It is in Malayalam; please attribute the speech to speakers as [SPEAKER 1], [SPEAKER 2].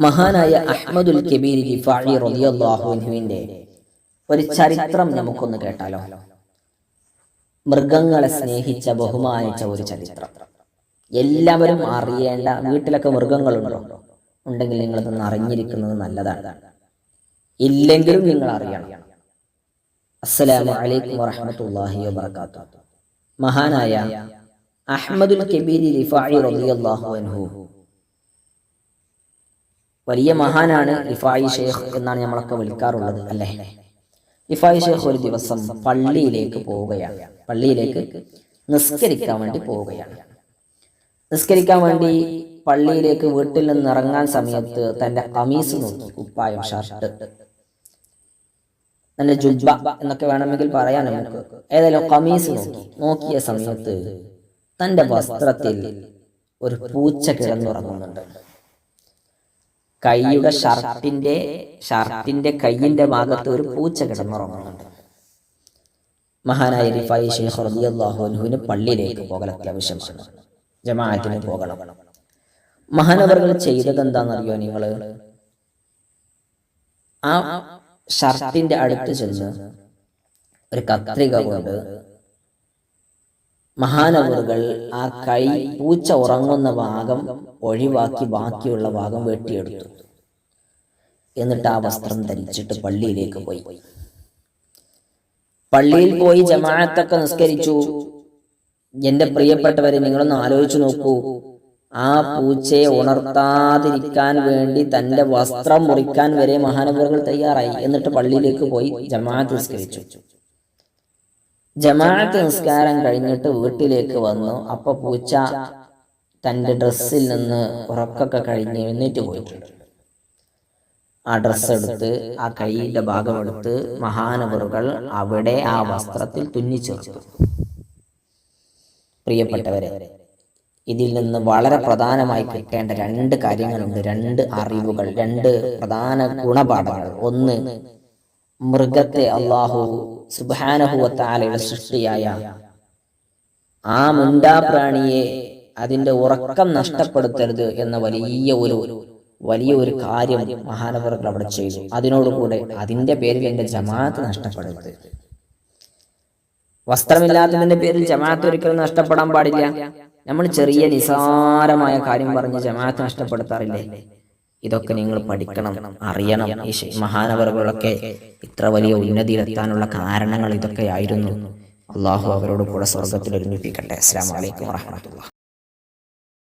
[SPEAKER 1] മഹാനായ അഹ്മദുൽ കബീർ ഗിഫാഴി അൻഹുവിന്റെ ഒരു ചരിത്രം നമുക്കൊന്ന് കേട്ടാലോ? മൃഗങ്ങളെ സ്നേഹിച്ച ബഹുമാനിച്ച ഒരു ചരിത്രം. എല്ലാവരും അറിയേണ്ട വീട്ടിലൊക്കെ മൃഗങ്ങളുണ്ടോ? ഉണ്ടെങ്കിൽ നിങ്ങളിതൊന്ന് അറിഞ്ഞിരിക്കുന്നത് നല്ലതാണ്. ഇല്ലെങ്കിലും നിങ്ങൾ അറിയണം. അസ്സലാമു അലൈക്കും വറഹമത്തല്ലാഹി വബറകാതുഹു. മഹാനായ അഹ്മദുൽ കബീർ റിഫായി റളിയല്ലാഹു അൻഹു വലിയ മഹാനാണ് ഇഫായി ഷെയ്ഖ് എന്നാണ് നമ്മളൊക്കെ വിളിക്കാറുള്ളത് അല്ലേ? ഇഫായി ഷെയ്ഖ് ഒരു ദിവസം പള്ളിയിലേക്ക് പോവുകയാണ്. പള്ളിയിലേക്ക് നിസ്കരിക്കാൻ വേണ്ടി പോവുകയാണ്. നിസ്കരിക്കാൻ വേണ്ടി പള്ളിയിലേക്ക് വീട്ടിൽ നിന്ന് ഇറങ്ങാൻ സമയത്ത് തന്റെ കമീസ് നോക്കി കുപ്പായം ഷർട്ട്. തന്റെ ജുബ്ബ എന്നൊക്കെ വേണമെങ്കിൽ പറയാൻ നമുക്ക്. ഏതായാലും കമീസ് നോക്കി. നോക്കിയ സമയത്ത് തന്റെ വസ്ത്രത്തിൽ ഒരു പൂച്ച കിടന്നുറങ്ങുന്നുണ്ട്. കൈയുടെ ഷർട്ടിന്റെ ഷർട്ടിന്റെ കൈയിന്റെ ഭാഗത്ത് ഒരു പൂച്ച കിടന്നുറങ്ങുന്നുണ്ട്. മഹാനായ റിഫായി ഷെയ്ഖ് അൻഹുവിന് പള്ളിയിലേക്ക് പോകൽ അത്യാവശ്യമാണ്. ജമാഅത്തിന് പോകണം മഹാനവറുകൾ ചെയ്തത് എന്താണെന്നറിയോ നിങ്ങൾ ആ ഷർട്ടിന്റെ അടുത്ത് ചെന്ന് ഒരു കത്രിക കൊണ്ട് മഹാനവറുകൾ ആ കൈ പൂച്ച ഉറങ്ങുന്ന ഭാഗം ഒഴിവാക്കി ബാക്കിയുള്ള ഭാഗം വെട്ടിയെടുത്തു. എന്നിട്ട് ആ വസ്ത്രം ധരിച്ചിട്ട് പള്ളിയിലേക്ക് പോയി. പള്ളിയിൽ പോയി ജമാഅത്തൊക്കെ നിസ്കരിച്ചു. എന്റെ പ്രിയപ്പെട്ടവരെ നിങ്ങളൊന്ന് ആലോചിച്ചു നോക്കൂ. ആ പൂച്ചയെ ഉണർത്താതിരിക്കാൻ വേണ്ടി തന്റെ വസ്ത്രം മുറിക്കാൻ വരെ മഹാനവറുകൾ തയ്യാറായി. എന്നിട്ട് പള്ളിയിലേക്ക് പോയി ജമാഅത്ത് നിസ്കരിച്ചു. ജമാഅത്ത് നിസ്കാരം കഴിഞ്ഞിട്ട് വീട്ടിലേക്ക് വന്നു. അപ്പൊ പൂച്ച തന്റെ ഡ്രസ്സിൽ നിന്ന് ഉറക്കൊക്കെ കഴിഞ്ഞ് എഴുന്നേറ്റ് പോയിട്ടുണ്ട്. ആ ഡ്രസ്സ് എടുത്ത് ആ കൈയുടെ ഭാഗം എടുത്ത് മഹാനവറുകൾ അവിടെ ആ വസ്ത്രത്തിൽ തുന്നിച്ചേർത്തു പ്രിയപ്പെട്ടവരെ ഇതിൽ നിന്ന് വളരെ പ്രധാനമായി കിട്ടേണ്ട രണ്ട് കാര്യങ്ങളുണ്ട് രണ്ട് അറിവുകൾ രണ്ട് പ്രധാന ഗുണപാഠങ്ങൾ. ഒന്ന് മൃഗത്തെ അള്ളാഹു സുബാനഹുവത്താലയുടെ സൃഷ്ടിയായ ആ മുണ്ടാ പ്രാണിയെ അതിന്റെ ഉറക്കം നഷ്ടപ്പെടുത്തരുത് എന്ന വലിയ ഒരു വലിയ ഒരു കാര്യം മഹാനവർകൾ അവിടെ ചെയ്തു. അതിനോടുകൂടെ അതിന്റെ പേരിൽ എന്റെ ജമാഅത്ത് നഷ്ടപ്പെടരുത് വസ്ത്രമില്ലാത്തതിന്റെ പേരിൽ ജമാഅത്ത് ഒരിക്കലും നഷ്ടപ്പെടാൻ പാടില്ല. നമ്മൾ ചെറിയ നിസാരമായ കാര്യം പറഞ്ഞ് ജമാഅത്ത് നഷ്ടപ്പെടുത്താറില്ലേ? ഇതൊക്കെ നിങ്ങൾ പഠിക്കണം അറിയണം. ഈ മഹാനവറുകളൊക്കെ ഇത്ര വലിയ ഉന്നതിയിലെത്താനുള്ള കാരണങ്ങൾ ഇതൊക്കെ ആയിരുന്നു അള്ളാഹു അവരോട് കൂടെ സ്വർഗത്തിൽ ഒരുമിപ്പിക്കട്ടെ. അസ്സാം വലൈക്കും വാഹമത്തുള്ള